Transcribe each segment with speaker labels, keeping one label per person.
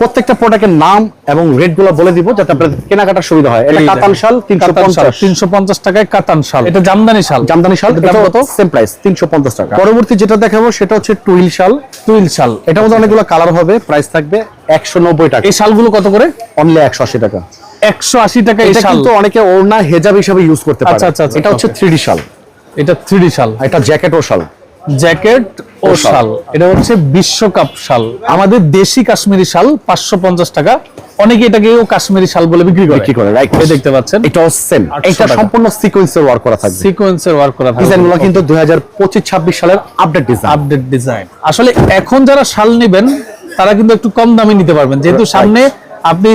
Speaker 1: প্রত্যেকটা প্রোডাক্টের নাম এবং রেটগুলো বলে দিব যাতে আপনাদের কেনাকাটার সুবিধা হয়। এটা কাতান শাল তিনশো পঞ্চাশ।
Speaker 2: তিনশো পঞ্চাশ টাকায় কাতান শাল। এটা জামদানি শাল।
Speaker 1: জামদানি শাল
Speaker 2: দাম কত?
Speaker 1: সেম প্রাইস তিনশো পঞ্চাশ টাকা। পরবর্তী যেটা দেখাবো সেটা হচ্ছে টুইল শাল।
Speaker 2: টুইল শাল।
Speaker 1: এটার মধ্যে অনেকগুলো কালার হবে প্রাইস থাকবে একশো নব্বই টাকা।
Speaker 2: এই শালগুলো কত করে?
Speaker 1: অনলি একশো আশি টাকা।
Speaker 2: একশো আশি টাকা এই
Speaker 1: এটা
Speaker 2: শাল।
Speaker 1: কিন্তু অনেকে ওড়না হেজাব হিসাবে ইউজ করতে পারে।
Speaker 2: আচ্ছা, আচ্ছা, আচ্ছা,
Speaker 1: এটা হচ্ছে
Speaker 2: okay.
Speaker 1: থ্রি শাল।
Speaker 2: এটা থ্রি শাল।
Speaker 1: এটা জ্যাকেট ও শাল।
Speaker 2: জ্যাকেট ও
Speaker 1: শাল।
Speaker 2: এটা হচ্ছে বিশ্বকাপ শাল। আমাদের দেশি কাশ্মীরি শাল পাঁচশো পঞ্চাশ টাকা। অনেকে এটাকেও কাশ্মীরি শাল বলে বিক্রি করে।
Speaker 1: বিক্রি করে রাইট
Speaker 2: দেখতে পাচ্ছেন।
Speaker 1: এটাও সেম এটা। সম্পূর্ণ সিকোয়েন্সের ওয়ার্ক করা থাকবে।
Speaker 2: সিকোয়েন্সের ওয়ার্ক করা থাকে
Speaker 1: ডিজাইনগুলো কিন্তু দুই হাজার পঁচিশ ছাব্বিশ সালের আপডেট ডিজাইন
Speaker 2: আপডেট ডিজাইন আসলে এখন যারা শাল নেবেন তারা কিন্তু একটু কম দামে নিতে পারবেন। যেহেতু সামনে আপনি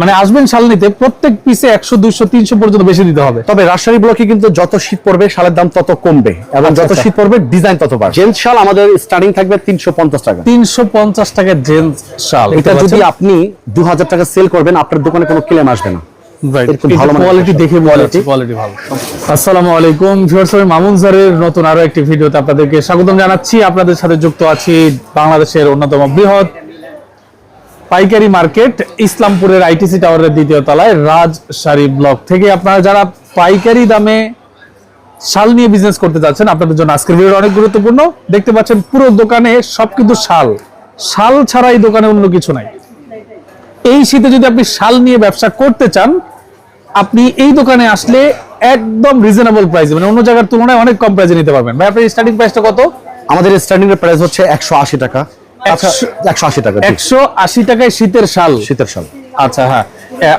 Speaker 2: মানে আসবেন শাল নিতে প্রত্যেক পিসে একশো দুইশো তিনশো পর্যন্ত বেশি দিতে হবে।
Speaker 1: তবে রাজশাহী ব্লকে কিন্তু যত শীত পড়বে শালের দাম তত কমবে এবং
Speaker 2: আচ্ছা,
Speaker 1: যত
Speaker 2: আচ্ছা।
Speaker 1: শীত পড়বে ডিজাইন তত বাড়বে। জেন্টস শাল আমাদের স্টার্টিং থাকবে তিনশো পঞ্চাশ টাকা।
Speaker 2: তিনশো পঞ্চাশ টাকার জেন্টস শাল।
Speaker 1: এটা যদি আপনি দু হাজার টাকা সেল করবেন আপনার দোকানে কোনো ক্লেম আসবে না। এরকম ভালো মানের
Speaker 2: কোয়ালিটি দেখে কোয়ালিটি
Speaker 1: Quality।
Speaker 2: কোয়ালিটি ভালো। আসসালামু আলাইকুম ভিউয়ার্স আমি মামুন স্যারের নতুন আরও একটি ভিডিওতে আপনাদেরকে স্বাগতম জানাচ্ছি। আপনাদের সাথে যুক্ত আছি বাংলাদেশের অন্যতম বৃহৎ পাইকারি মার্কেট ইসলামপুরের আইটিসি টাওয়ারের দ্বিতীয় তলায় রাজ শাড়ি ব্লক থেকে আপনারা যারা পাইকারি দামে শাল নিয়ে বিজনেস করতে যাচ্ছেন, আপনাদের জন্য আজকের ভিডিও অনেক গুরুত্বপূর্ণ। দেখতে পাচ্ছেন পুরো দোকানে সব কিন্তু শাল। শাল ছাড়া এই দোকানে অন্য কিছু নাই। এই শীতে যদি আপনি শাল নিয়ে ব্যবসা করতে চান, আপনি এই দোকানে আসলে একদম রিজনেবল প্রাইস মানে অন্য জায়গার তুলনায় অনেক কম প্রাইসে নিতে পারবেন। ভাই, আপনার স্টার্টিং প্রাইসটা কত?
Speaker 1: আমাদের স্টার্টিং প্রাইস হচ্ছে একশো আশি টাকা।
Speaker 2: একশো-
Speaker 1: একশো আশি টাকা
Speaker 2: একশো আশি টাকায় শীতের শাল।
Speaker 1: শীতের শাল।
Speaker 2: আচ্ছা হ্যাঁ।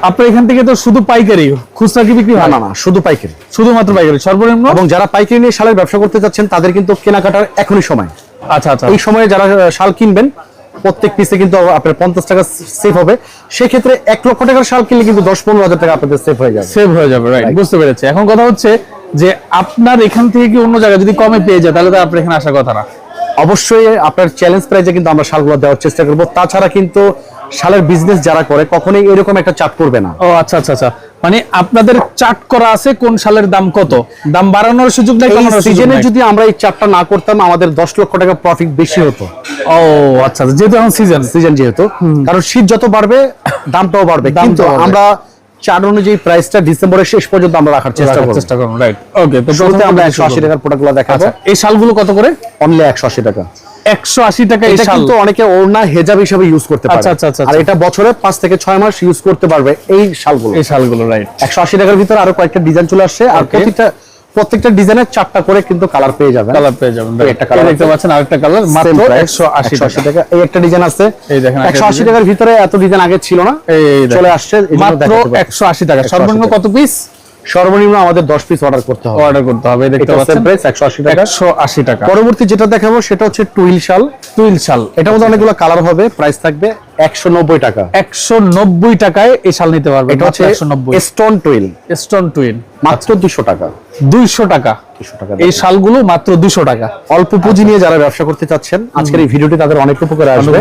Speaker 2: আপনার এখান থেকে তো শুধু পাইকারি খুচরা কি বিক্রি হয়?
Speaker 1: না না শুধু পাইকারি।
Speaker 2: শুধুমাত্র পাইকারি সর্বনিম্ন?
Speaker 1: এবং যারা পাইকারি নিয়ে শালের ব্যবসা করতে যাচ্ছেন তাদের কিন্তু কেনাকাটার এখনই সময়।
Speaker 2: আচ্ছা আচ্ছা।
Speaker 1: এই সময়ে যারা শাল কিনবেন প্রত্যেক পিসে কিন্তু আপনার পঞ্চাশ টাকা সেভ হবে। সেক্ষেত্রে এক লক্ষ টাকার শাল কিনলে কিন্তু দশ পনেরো হাজার টাকা আপনাদের সেভ হয়ে যাবে।
Speaker 2: সেভ হয়ে যাবে রাইট বুঝতে পেরেছি। এখন কথা হচ্ছে যে আপনার এখান থেকে কি অন্য জায়গায় যদি কমে পেয়ে যায় তাহলে তো আপনার এখানে আসার কথা না।
Speaker 1: অবশ্যই আপনার চ্যালেঞ্জ প্রাইজে কিন্তু আমরা শালগুলো দেওয়ার চেষ্টা করব। তাছাড়া কিন্তু শালের বিজনেস যারা করে কখনোই এরকম একটা চাপ করবে না।
Speaker 2: ও আচ্ছা আচ্ছা আচ্ছা। মানে আপনাদের চার্ট করা আছে কোন সালের দাম কত? দাম বাড়ানোর সুযোগ নাই
Speaker 1: এই সিজনে যদি আমরা এই চাপটা না করতাম আমাদের দশ লক্ষ টাকা প্রফিট বেশি হতো।
Speaker 2: ও আচ্ছা যেহেতু এখন সিজন
Speaker 1: সিজন যেহেতু। কারণ শীত যত বাড়বে দামটাও বাড়বে। কিন্তু আমরা চার অনুযায়ী প্রাইসটা ডিসেম্বরের শেষ পর্যন্ত আমরা রাখার চেষ্টা করব।
Speaker 2: চেষ্টা করব রাইট ওকে তো প্রথমে
Speaker 1: আমরা
Speaker 2: আমরা
Speaker 1: একশো আশি টাকার প্রোডাক্টগুলো দেখাবো।
Speaker 2: আচ্ছা এই শালগুলো কত করে?
Speaker 1: অনলি একশো আশি টাকা।
Speaker 2: একশো আশি টাকা এই
Speaker 1: এটা কিন্তু অনেকে ওড়না হেজাব হিসেবে ইউজ করতে পারে।
Speaker 2: আচ্ছা, আচ্ছা, আচ্ছা,
Speaker 1: আর এটা বছরে 5 থেকে 6 মাস ইউজ করতে পারবে এই শালগুলো।
Speaker 2: এই শালগুলো রাইট
Speaker 1: একশো আশি টাকার ভিতর আরও কয়েকটা ডিজাইন চলে আসছে। আর
Speaker 2: Okay.
Speaker 1: প্রত্যেকটা ডিজাইনের চারটা করে কিন্তু কালার পেয়ে যাবেন।
Speaker 2: কালার পেয়ে যাবেন
Speaker 1: একটা colour
Speaker 2: দেখতে পাচ্ছেন আরেকটা কালার মাত্র একশো আশি
Speaker 1: 180
Speaker 2: টাকা।
Speaker 1: এই একটা ডিজাইন আছে।
Speaker 2: এই দেখেন আগের
Speaker 1: একশো আশি
Speaker 2: design।
Speaker 1: টাকার ভিতরে এত ডিজাইন আগে ছিল না। চলে আসছে
Speaker 2: মাত্র
Speaker 1: দেখাতে পারছি।
Speaker 2: একশো আশি টাকা। সর্বনিম্ন কত পিস
Speaker 1: সর্বনিম্ন আমাদের দশ পিস অর্ডার করতে হবে।
Speaker 2: অর্ডার করতে হবে দেখতে পাচ্ছেন?
Speaker 1: প্রাইস একশো আশি টাকা।
Speaker 2: একশো আশি টাকা।
Speaker 1: পরবর্তী যেটা দেখাবো সেটা হচ্ছে টুইল শাল।
Speaker 2: টুইল শাল।
Speaker 1: এটার মধ্যে অনেকগুলো কালার হবে প্রাইস থাকবে একশো নব্বই টাকা।
Speaker 2: একশো নব্বই টাকায় এই শাল নিতে পারবেন
Speaker 1: এটা হচ্ছে
Speaker 2: একশো নব্বই।
Speaker 1: স্টোন টুইল
Speaker 2: স্টোন টুইন
Speaker 1: মাত্র দুশো টাকা।
Speaker 2: দুইশো টাকা। এই শালগুলো মাত্র দুশো টাকা।
Speaker 1: অল্প পুঁজি নিয়ে যারা ব্যবসা করতে চাচ্ছেন আজকের এই ভিডিওটি তাদের অনেক উপকারে আসবে।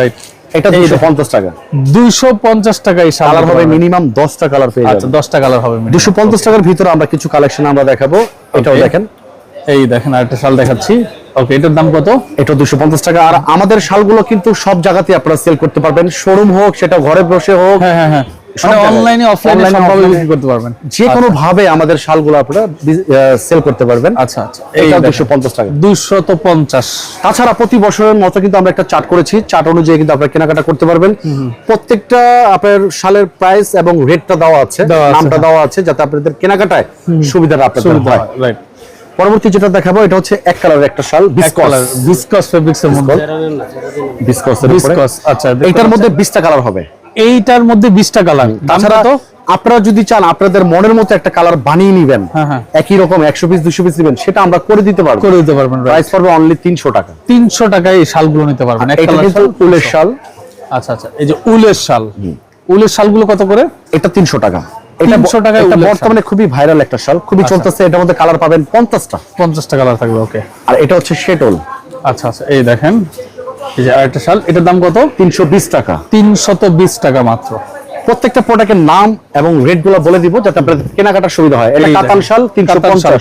Speaker 2: রাইট
Speaker 1: এটা
Speaker 2: এই
Speaker 1: দুশো
Speaker 2: দেখেন।
Speaker 1: পঞ্চাশ টাকা।
Speaker 2: দুইশো পঞ্চাশ টাকা এই
Speaker 1: কালার হবে। মিনিমাম দশটা কালার পেয়ে
Speaker 2: আচ্ছা কালার হবে minimum।
Speaker 1: দুশো পঞ্চাশ টাকার ভিতরে আমরা কিছু কালেকশন আমরা দেখাবো। এটাও দেখেন।
Speaker 2: এই দেখেন আরেকটা শাল দেখাচ্ছি। ওকে এটার দাম কত?
Speaker 1: এটা দুশো পঞ্চাশ টাকা। আর আমাদের শালগুলো কিন্তু সব জায়গাতে আপনারা সেল করতে পারবেন। শোরুম হোক সেটা ঘরে বসে হোক
Speaker 2: হ্যাঁ হ্যাঁ হ্যাঁ। অনলাইনে অফলাইনে সবভাবে বিক্রি করতে পারবেন।
Speaker 1: যে কোনো ভাবে আমাদের শালগুলো আপনারা সেল করতে পারবেন।
Speaker 2: আচ্ছা আচ্ছা।
Speaker 1: এটা। দুশো পঞ্চাশ টাকা।
Speaker 2: দুইশত পঞ্চাশ।
Speaker 1: তাছাড়া প্রতি বছরের মতো কিন্তু আমরা একটা চার্ট করেছি। চার্ট অনুযায়ী কিন্তু আপনারা কেনাকাটা করতে পারবেন। প্রত্যেকটা আপনার শালের প্রাইস এবং রেটটা দেওয়া আছে।
Speaker 2: দেওয়া আছে,
Speaker 1: নামটা
Speaker 2: হ্যাঁ।
Speaker 1: দেওয়া আছে যাতে আপনাদের কেনাকাটায় সুবিধাটা আপনাদের হয়।
Speaker 2: রাইট
Speaker 1: পরবর্তী যেটা দেখাবো এটা হচ্ছে এক কালারের একটা শাল
Speaker 2: কালার বিসকস ফেব্রিক্স এর মধ্যে।
Speaker 1: বিসকস
Speaker 2: বিসকস আচ্ছা পাচ্ছেন?
Speaker 1: মধ্যে বিশটা কালার হবে।
Speaker 2: এইটার মধ্যে বিশটা কালার।
Speaker 1: তাছাড়া
Speaker 2: কত?
Speaker 1: আপনারা যদি চান আপনাদের মনের মতো একটা কালার বানিয়ে নিবেন
Speaker 2: হ্যাঁ, হ্যাঁ।
Speaker 1: একই রকম একশো পিস দুশো পিস নেবেন সেটা আমরা করে দিতে পারব।
Speaker 2: করে দিতে পারবেন
Speaker 1: প্রাইস পড়বে অনলি তিনশো টাকা।
Speaker 2: তিনশো টাকায় এই শালগুলো নিতে পারবেন। কালার
Speaker 1: উলের শাল।
Speaker 2: আচ্ছা আচ্ছা এই যে উলের শাল। উলের শালগুলো কত করে?
Speaker 1: এটা তিনশো টাকা। এটা
Speaker 2: 300 টাকায়
Speaker 1: এটা বর্তমানে খুবই ভাইরাল একটা শাল খুবই
Speaker 2: আচ্ছা।
Speaker 1: চলতেছে এটার মধ্যে কালার পাবেন পঞ্চাশটা।
Speaker 2: পঞ্চাশটা কালার থাকবে ওকে
Speaker 1: আর এটা হচ্ছে শেটল
Speaker 2: আচ্ছা আচ্ছা এই দেখেন এই যে আরেকটা শাল এটার দাম কত?
Speaker 1: টাকা।
Speaker 2: টাকা মাত্র।
Speaker 1: প্রত্যেকটা প্রোডাক্টের নাম এবং রেটগুলো বলে দিব যাতে আপনাদের কেনাকাটার সুবিধা হয়। এটা কাতান শাল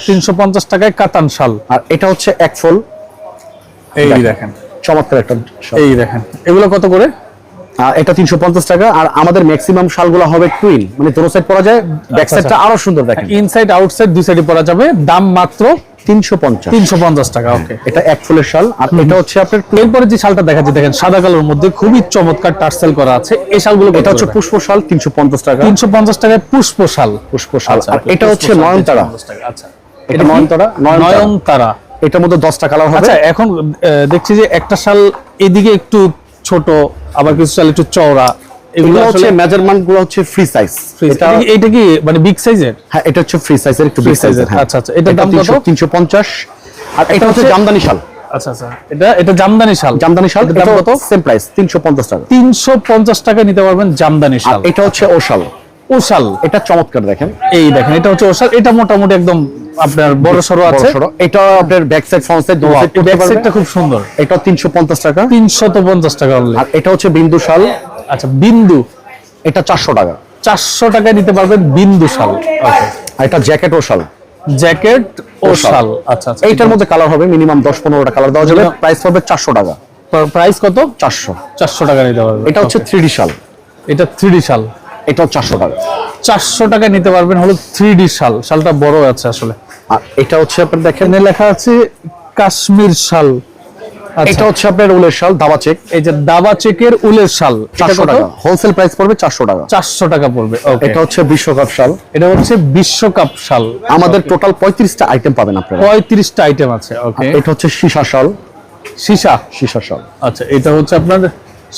Speaker 1: তিনশো পঞ্চাশ।
Speaker 2: টাকায় কাতান শাল
Speaker 1: আর এটা হচ্ছে এক ফুল
Speaker 2: এই
Speaker 1: দেখেন। চমৎকার একটা
Speaker 2: এই দেখেন এগুলো কত করে?
Speaker 1: এটা তিনশো পঞ্চাশ টাকা আর আমাদের ম্যাক্সিমাম শালগুলো হবে টুইন মানে দোনো সাইড পরা যায় ব্যাক সাইডটা আরও সুন্দর দেখেন।
Speaker 2: ইনসাইড আউটসাইড দুই সাইডে পরা যাবে দাম মাত্র
Speaker 1: তিনশো পঞ্চাশ।
Speaker 2: তিনশো পঞ্চাশ টাকা ওকে
Speaker 1: এটা এক ফুলের শাল আর এটা হচ্ছে আপনার
Speaker 2: এরপরে যে শালটা দেখাচ্ছি দেখেন সাদা কালোর মধ্যে খুবই চমৎকার টার্সেল করা আছে। এই শালগুলো
Speaker 1: এটা হচ্ছে পুষ্প শাল তিনশো পঞ্চাশ টাকা।
Speaker 2: তিনশো পঞ্চাশ টাকায় পুষ্প শাল।
Speaker 1: পুষ্প শাল
Speaker 2: আচ্ছা,
Speaker 1: আর এটা হচ্ছে নয়নতারা।
Speaker 2: আচ্ছা।
Speaker 1: এটা নয়নতারা এটার মধ্যে দশটা কালার হবে।
Speaker 2: আচ্ছা এখন দেখছি যে একটা শাল এদিকে একটু ছোট আবার কিছু চাল একটু চওড়া এগুলো
Speaker 1: হচ্ছে মেজারমেন্টগুলো হচ্ছে ফ্রি সাইজ
Speaker 2: এটা এটা কি মানে বিগ সাইজের
Speaker 1: হ্যাঁ এটা হচ্ছে ফ্রি সাইজের একটু বিগ সাইজের
Speaker 2: আচ্ছা, আচ্ছা। এটার দাম কত?
Speaker 1: তিনশো পঞ্চাশ। আর এটা হচ্ছে জামদানি শাল।
Speaker 2: আচ্ছা আচ্ছা। এটা এটা জামদানি শাল।
Speaker 1: জামদানি শাল
Speaker 2: দাম কত?
Speaker 1: সেম প্রাইস তিনশো পঞ্চাশ টাকা।
Speaker 2: তিনশো পঞ্চাশ টাকা নিতে পারবেন জামদানি শাল।
Speaker 1: এটা হচ্ছে ওশাল
Speaker 2: ও শাল
Speaker 1: এটা চমৎকার দেখেন।
Speaker 2: এই দেখেন এটা হচ্ছে ও শাল এটা মোটামুটি একদম আপনার বড় সরো আছে।
Speaker 1: এটা আপনার ব্যাক সাইড ফ্রন্ট সাইড দুটো সাইড
Speaker 2: ব্যাক সাইডটা খুব সুন্দর।
Speaker 1: এটা তিনশো পঞ্চাশ টাকা।
Speaker 2: তিনশত পঞ্চাশ টাকা অনলি
Speaker 1: আর এটা হচ্ছে বিন্দু শাল।
Speaker 2: আচ্ছা বিন্দু?
Speaker 1: এটা চারশো টাকা।
Speaker 2: চারশো টাকায় নিতে পারবেন বিন্দু শাল।
Speaker 1: আর এটা জ্যাকেট ও শাল।
Speaker 2: জ্যাকেট ও
Speaker 1: ও শাল।
Speaker 2: শাল। আচ্ছা আচ্ছা।
Speaker 1: এইটার মধ্যে কালার হবে মিনিমাম দশ পনেরোটা কালার দেওয়া যাবে। প্রাইস পড়বে চারশো টাকা।
Speaker 2: প্রাইস কত?
Speaker 1: চারশো।
Speaker 2: চারশো টাকা নিতে পারবেন।
Speaker 1: এটা হচ্ছে থ্রি ডি শাল।
Speaker 2: এটা থ্রি শাল।
Speaker 1: এটাও চারশো টাকা।
Speaker 2: চারশো টাকায় নিতে পারবেন হলো থ্রি শাল। শালটা বড় আছে আসলে।
Speaker 1: আর এটা হচ্ছে আপনার দেখেন
Speaker 2: লেখা আছে কাশ্মীর শাল। আচ্ছা।
Speaker 1: এটা হচ্ছে আপনার উলের শাল দাবা চেক।
Speaker 2: এই যে দাবা চেকের উলের শাল
Speaker 1: চারশো টাকা। হোলসেল প্রাইস পড়বে চারশো টাকা।
Speaker 2: চারশো টাকা পড়বে ওকে
Speaker 1: এটা হচ্ছে বিশ্বকাপ শাল।
Speaker 2: এটা হচ্ছে বিশ্বকাপ শাল।
Speaker 1: আমাদের টোটাল পঁয়ত্রিশটা আইটেম পাবেন আপনারা।
Speaker 2: পঁয়ত্রিশটা আইটেম আছে ওকে
Speaker 1: এটা হচ্ছে সীসা শাল।
Speaker 2: সীসা।
Speaker 1: সীসা শাল।
Speaker 2: আচ্ছা এটা হচ্ছে আপনার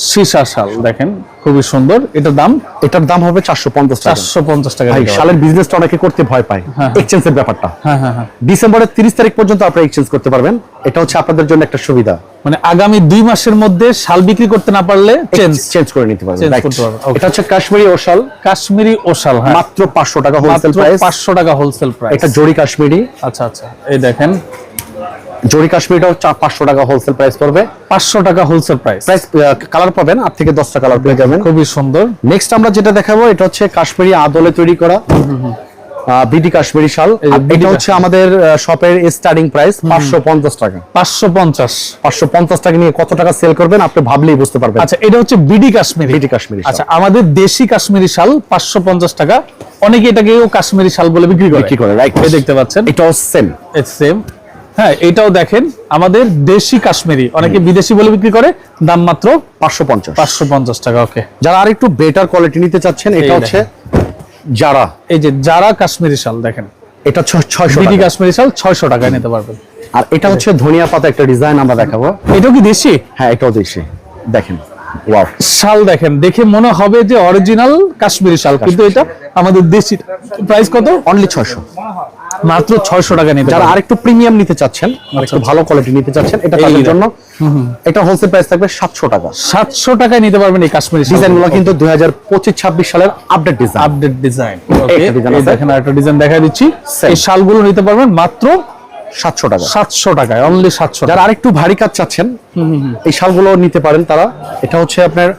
Speaker 2: সীসা শাল দেখেন খুবই সুন্দর। এটার দাম?
Speaker 1: এটার দাম হবে চারশো পঞ্চাশ টাকা।
Speaker 2: চারশো পঞ্চাশ টাকা
Speaker 1: ভাই শালের বিজনেসটা অনেকে করতে ভয় পায় এক্সচেঞ্জের ব্যাপারটা।
Speaker 2: হ্যাঁ হ্যাঁ হ্যাঁ।
Speaker 1: ডিসেম্বরের তিরিশ তারিখ পর্যন্ত আপনারা এক্সচেঞ্জ করতে পারবেন। এটা হচ্ছে আপনাদের জন্য একটা সুবিধা।
Speaker 2: মানে আগামী দুই মাসের মধ্যে শাল বিক্রি করতে না পারলে চেঞ্জ
Speaker 1: চেঞ্জ করে নিতে পারবেন. এটা হচ্ছে কাশ্মীরি ও শাল।
Speaker 2: কাশ্মীরি ও শাল হ্যাঁ।
Speaker 1: মাত্র পাঁচশো টাকা হোলসেল প্রাইস
Speaker 2: পাঁচশো টাকা হোলসেল প্রাইস
Speaker 1: এটা জরি কাশ্মীরি।
Speaker 2: আচ্ছা আচ্ছা। এই দেখেন
Speaker 1: জরি কাশ্মীরিটাও পাঁচশো টাকা হোলসেল প্রাইস পড়বে।
Speaker 2: পাঁচশো টাকা হোলসেল প্রাইস
Speaker 1: প্রাইস কালার পাবেন আট থেকে দশটা কালার পেয়ে যাবেন।
Speaker 2: খুবই সুন্দর।
Speaker 1: নেক্সট আমরা যেটা দেখাবো এটা হচ্ছে কাশ্মীরি আদলে তৈরি করা বিডি কাশ্মীরি শাল। এটা হচ্ছে আমাদের শপের স্টার্টিং প্রাইস পাঁচশো পঞ্চাশ টাকা।
Speaker 2: পাঁচশো পঞ্চাশ।
Speaker 1: পাঁচশো পঞ্চাশ টাকা নিয়ে কত টাকা সেল করবেন আপনি ভাবলেই বুঝতে পারবেন।
Speaker 2: আচ্ছা এটা হচ্ছে বিডি কাশ্মীরি।
Speaker 1: বিডি কাশ্মীরি
Speaker 2: আচ্ছা আমাদের দেশি কাশ্মীরি শাল পাঁচশো পঞ্চাশ টাকা। অনেকে এটাকেও কাশ্মীরি শাল বলে বিক্রি করে।
Speaker 1: বিক্রি করে রাইট
Speaker 2: দেখতে পাচ্ছেন।
Speaker 1: এটাও সেম
Speaker 2: সেম হ্যাঁ এটাও দেখেন আমাদের দেশি কাশ্মীরি অনেকে বিদেশি বলে বিক্রি করে দাম মাত্র
Speaker 1: পাঁচশো পঞ্চাশ।
Speaker 2: পাঁচশো পঞ্চাশ টাকা ওকে।
Speaker 1: যারা আর একটু বেটার কোয়ালিটি নিতে চাচ্ছেন এটা হচ্ছে যারা
Speaker 2: এই যে যারা কাশ্মীরি শাল দেখেন।
Speaker 1: এটা ছয়শো
Speaker 2: বিডি কাশ্মীরি শাল ছয়শো টাকায় নিতে পারবেন।
Speaker 1: আর এটা হচ্ছে ধনিয়া পাতা একটা ডিজাইন আমরা দেখাবো।
Speaker 2: এটাও কি দেশি?
Speaker 1: হ্যাঁ এটাও দেশি। দেখেন ওয়াও
Speaker 2: শাল দেখেন দেখে মনে হবে যে অরিজিনাল কাশ্মীরি শাল কিন্তু এটা আমাদের দেশি। প্রাইস কত?
Speaker 1: অনলি ছয়শো।
Speaker 2: মাত্র ছয়শো টাকা নিতে
Speaker 1: যারা আরেকটু প্রিমিয়াম নিতে চাচ্ছেন আর একটু ভালো কোয়ালিটি নিতে চাচ্ছেন এটা তাদের জন্য এটা হোলসেল প্রাইস থাকবে সাতশো টাকা।
Speaker 2: সাতশো টাকায় নিতে পারবেন এই কাশ্মীরি
Speaker 1: ডিজাইনগুলো কিন্তু দুই হাজার পঁচিশ ছাব্বিশ সালের আপডেট ডিজাইন
Speaker 2: আপডেট ডিজাইন
Speaker 1: আছে।
Speaker 2: দেখেন একটা ডিজাইন দেখা দিচ্ছি। এই শালগুলো নিতে পারবেন মাত্র
Speaker 1: সাতশো টাকা।
Speaker 2: সাতশো টাকায় অনলি সাতশো
Speaker 1: যারা আরেকটু ভারী কাজ চাচ্ছেন এই শালগুলো নিতে পারেন তারা। এটা হচ্ছে আপনার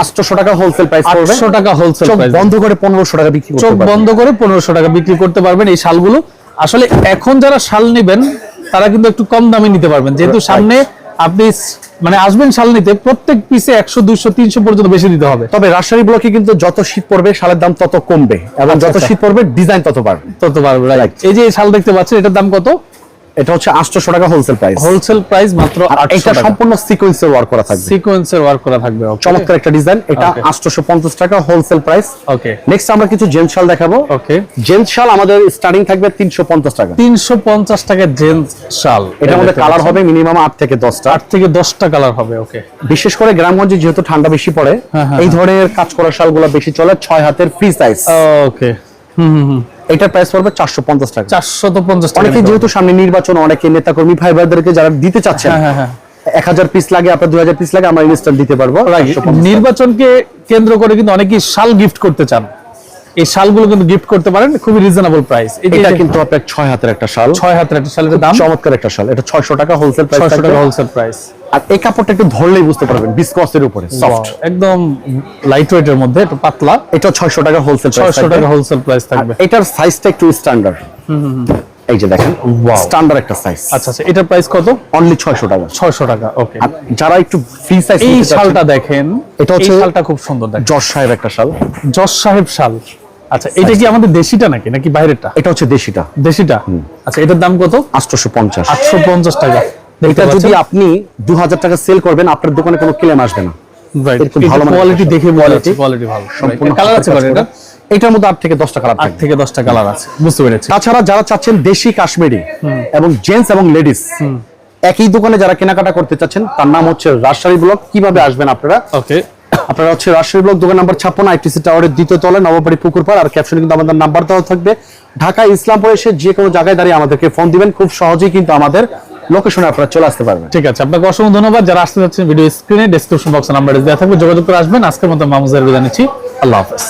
Speaker 1: আটশো টাকা হোলসেল প্রাইস পড়বে।
Speaker 2: আটশো টাকা হোলসেল
Speaker 1: চোখ বন্ধ করে পনেরোশো টাকা বিক্রি
Speaker 2: চোখ বন্ধ করে পনেরোশো টাকা বিক্রি করতে পারবেন এই শালগুলো। আসলে এখন যারা শাল নেবেন তারা কিন্তু একটু কম দামে নিতে পারবেন। যেহেতু সামনে আপনি মানে আসবেন শাল নিতে প্রত্যেক পিসে একশো দুইশো তিনশো পর্যন্ত বেশি দিতে হবে।
Speaker 1: তবে রাজশাহী ব্লকে কিন্তু যত শীত পড়বে শালের দাম তত কমবে। এবং
Speaker 2: আচ্ছা,
Speaker 1: যত
Speaker 2: আচ্ছা।
Speaker 1: শীত পড়বে ডিজাইন তত বাড়বে।
Speaker 2: তত পারবে এই যে শাল দেখতে পাচ্ছেন এটার দাম কত?
Speaker 1: এটা হচ্ছে আটশো টাকা হোলসেল প্রাইস
Speaker 2: হোলসেল প্রাইস মাত্র
Speaker 1: আর
Speaker 2: আটশো
Speaker 1: এটা সম্পূর্ণ সিকোয়েন্সের ওয়ার্ক করা থাকবে।
Speaker 2: সিকোয়েন্সের ওয়ার্ক করা থাকবে
Speaker 1: চমৎকার একটা ডিজাইন এটা
Speaker 2: Okay.
Speaker 1: আটশোশো পঞ্চাশ টাকা হোলসেল প্রাইস
Speaker 2: ওকে
Speaker 1: নেক্সট আমরা কিছু জেন্টস শাল দেখাবো।
Speaker 2: ওকে
Speaker 1: জেন্টস শাল আমাদের স্টার্টিং থাকবে তিনশো পঞ্চাশ টাকা।
Speaker 2: তিনশো পঞ্চাশ টাকা জেন্টস শাল
Speaker 1: মধ্যে কালার হবে মিনিমাম আট থেকে দশটা।
Speaker 2: আট থেকে দশটা কালার হবে ওকে
Speaker 1: বিশেষ করে গ্রামগঞ্জে যেহেতু ঠান্ডা বেশি পড়ে
Speaker 2: হ্যাঁ, হ্যাঁ,
Speaker 1: এই ধরনের কাজ করা শালগুলো বেশি চলে ছয় হাতের ফ্রি সাইজ
Speaker 2: ওকে হুম হুম।
Speaker 1: এটার প্রাইস পড়বে চারশো পঞ্চাশ টাকা।
Speaker 2: চারশো তো পঞ্চাশ
Speaker 1: অনেকে যেহেতু সামনে নির্বাচন অনেকে নেতাকর্মী ভাই ভাইদেরকে যারা দিতে চাচ্ছেন
Speaker 2: হ্যাঁ, হ্যাঁ, হ্যাঁ।
Speaker 1: এক হাজার পিস লাগে আপনার দুই হাজার পিস লাগে আমরা ইনস্টল দিতে পারব।
Speaker 2: হবে।
Speaker 1: 150
Speaker 2: নির্বাচনকে কেন্দ্র করে কিন্তু অনেকেই শাল গিফট করতে চান। এই শালগুলো কিন্তু গিফট করতে পারেন খুবই রিজনেবল প্রাইস
Speaker 1: এটা কিন্তু আপনার ছয় হাতের একটা শাল।
Speaker 2: ছয় হাতের একটা শালের দাম।
Speaker 1: চমৎকার একটা শাল। এটা ছয়শো টাকা হোলসেল প্রাইস
Speaker 2: ছয়শো টাকা হোলসেল প্রাইস
Speaker 1: আর এই কাপড়টা একটু ধরলেই বুঝতে পারবেন বিসকসের উপরে সফট
Speaker 2: একদম লাইট ওয়েটের মধ্যে একটু পাতলা।
Speaker 1: এটা ছয়শো টাকা হোলসেল প্রাইস
Speaker 2: ছয়শো টাকা হোলসেল প্রাইস থাকবে।
Speaker 1: এটার সাইজটা একটু স্ট্যান্ডার্ড এই যে দেখেন. স্ট্যান্ডার্ড একটা সাইজ
Speaker 2: আচ্ছা আচ্ছা এটার প্রাইস কত?
Speaker 1: অনলি ছয়শো টাকা।
Speaker 2: ছয়শো টাকা ওকে
Speaker 1: যারা একটু ফ্রি সাইজ
Speaker 2: এই শালটা দেখেন
Speaker 1: এটা হচ্ছে-
Speaker 2: শালটা খুব সুন্দর দেখেন।
Speaker 1: যশ সাহেব একটা শাল।
Speaker 2: যশ সাহেব শাল। আচ্ছা এটা কি আমাদের দেশিটা নাকি নাকি বাইরেরটা?
Speaker 1: এটা হচ্ছে দেশিটা।
Speaker 2: দেশিটা? আচ্ছা এটার দাম কত?
Speaker 1: আটশোশো পঞ্চাশ।
Speaker 2: আটশো পঞ্চাশ টাকা।
Speaker 1: এটা যদি আপনি দু হাজার টাকা সেল করবেন আপনার দোকানে কোনো ক্লেম আসবে না। এরকম ভালো মানের
Speaker 2: কোয়ালিটি দেখে
Speaker 1: Quality,
Speaker 2: কোয়ালিটি ভালো।
Speaker 1: সম্পূর্ণ
Speaker 2: কালার আছে এটা
Speaker 1: এটার মধ্যে আট থেকে দশটা কালার
Speaker 2: আট থেকে দশটা কালার আছে। বুঝতে পেরেছি।
Speaker 1: তাছাড়া যারা চাচ্ছেন দেশি কাশ্মীরি এবং জেন্টস এবং লেডিস একই দোকানে যারা কেনাকাটা করতে চাচ্ছেন তার নাম হচ্ছে রাজশাহী ব্লক। কীভাবে আসবেন আপনারা?
Speaker 2: ওকে
Speaker 1: আপনারা হচ্ছে রাজশাহী ব্লক দোকান নাম্বার ছাপ্পান্ন, আইটিসি টাওয়ারের দ্বিতীয় তলে নববাড়ি পুকুর পাড় আর ক্যাপশনে কিন্তু আমাদের নাম্বার দেওয়া থাকবে। ঢাকা ইসলামপুর এসে যে কোনো জায়গায় দাঁড়িয়ে আমাদেরকে ফোন দিবেন। খুব সহজেই কিন্তু আমাদের লোকেশনে আপনারা চলে আসতে পারবেন।
Speaker 2: ঠিক আছে, আপনাকে অসংখ্য ধন্যবাদ। যারা আসতে যাচ্ছেন ভিডিও স্ক্রিনে ডেসক্রিপশন বক্সে নাম্বার দেওয়া থাকবে, যোগাযোগ করে আসবেন। আজকের মতো মামুজার বিদায় নিচ্ছি। আল্লাহ হাফেজ।